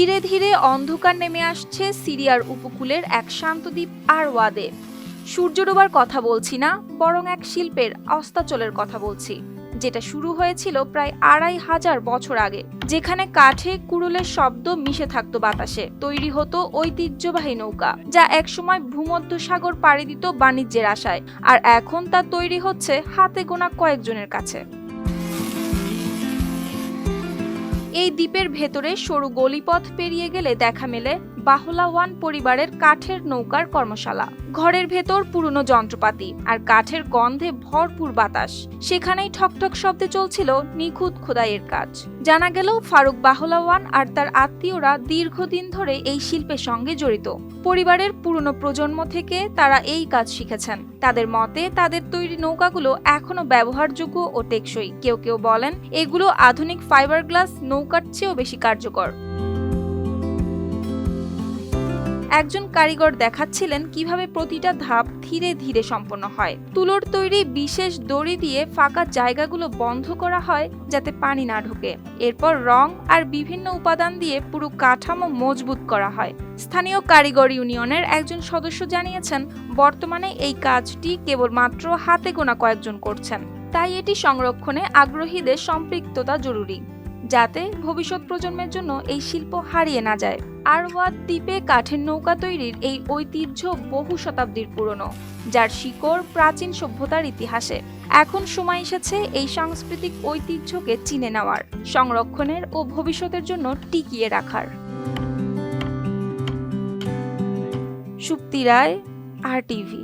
ধীরে ধীরে অন্ধকার নেমে আসছে সিরিয়ার উপকূলের এক শান্ত দ্বীপ আরওয়াদে। সূর্য ডোবার কথা বলছি না, বরং এক শিল্পের অস্তাচলের কথা বলছি, যেটা শুরু হয়েছিল প্রায় আড়াই হাজার বছর আগে, যেখানে কাঠে কুড়ুলের শব্দ মিশে থাকতো বাতাসে। তৈরি হতো ঐতিহ্যবাহী নৌকা, যা একসময় ভূমধ্য সাগর পাড়ি দিত বাণিজ্যের আশায়, আর এখন তা তৈরি হচ্ছে হাতে গোনা কয়েকজনের কাছে। এই দ্বীপের ভেতরে সরু গলিপথ পেরিয়ে গেলে দেখা মেলে বাহলা ওয়ান পরিবারের কাঠের নৌকার কর্মশালা। ঘরের ভেতর পুরনো যন্ত্রপাতি আর কাঠের গন্ধে ভরপুর বাতাস। সেখানেই ঠকঠক শব্দে চলছিল নিখুঁত খোদাইয়ের কাজ। জানা গেল, ফারুক বাহলাওয়ান আর তার আত্মীয়রা দীর্ঘদিন ধরে এই শিল্পের সঙ্গে জড়িত। পরিবারের পুরনো প্রজন্ম থেকে তারা এই কাজ শিখেছেন। তাদের মতে, তাদের তৈরি নৌকাগুলো এখনও ব্যবহারযোগ্য ও টেকসই। কেউ কেউ বলেন, এগুলো আধুনিক ফাইবার গ্লাস নৌকার চেয়েও বেশি কার্যকর। একজন কারিগর দেখাচ্ছিলেন কীভাবে প্রতিটা ধাপ ধীরে ধীরে সম্পন্ন হয়। তুলোর তৈরি বিশেষ দড়ি দিয়ে ফাঁকা জায়গাগুলো বন্ধ করা হয় যাতে পানি না ঢোকে। এরপর রং আর বিভিন্ন উপাদান দিয়ে পুরো কাঠামো মজবুত করা হয়। স্থানীয় কারিগর ইউনিয়নের একজন সদস্য জানিয়েছেন, বর্তমানে এই কাজটি কেবলমাত্র হাতে গোনা কয়েকজন করছেন। তাই এটি সংরক্ষণে আগ্রহীদের সম্পৃক্ততা জরুরি। যাতে ভবিষ্যৎ প্রজন্মের জন্য এই শিল্প হারিয়ে না যায়। আরওয়াদ দ্বীপে কাঠের নৌকা তৈরির এই ঐতিহ্য বহু শতাব্দীর পুরনো, যার শিকড় প্রাচীন সভ্যতার ইতিহাসে। এখন সময় এসেছে এই সাংস্কৃতিক ঐতিহ্যকে চিনে নেওয়ার, সংরক্ষণের ও ভবিষ্যতের জন্য টিকিয়ে রাখার। সুপ্তি রায়, আর টিভি।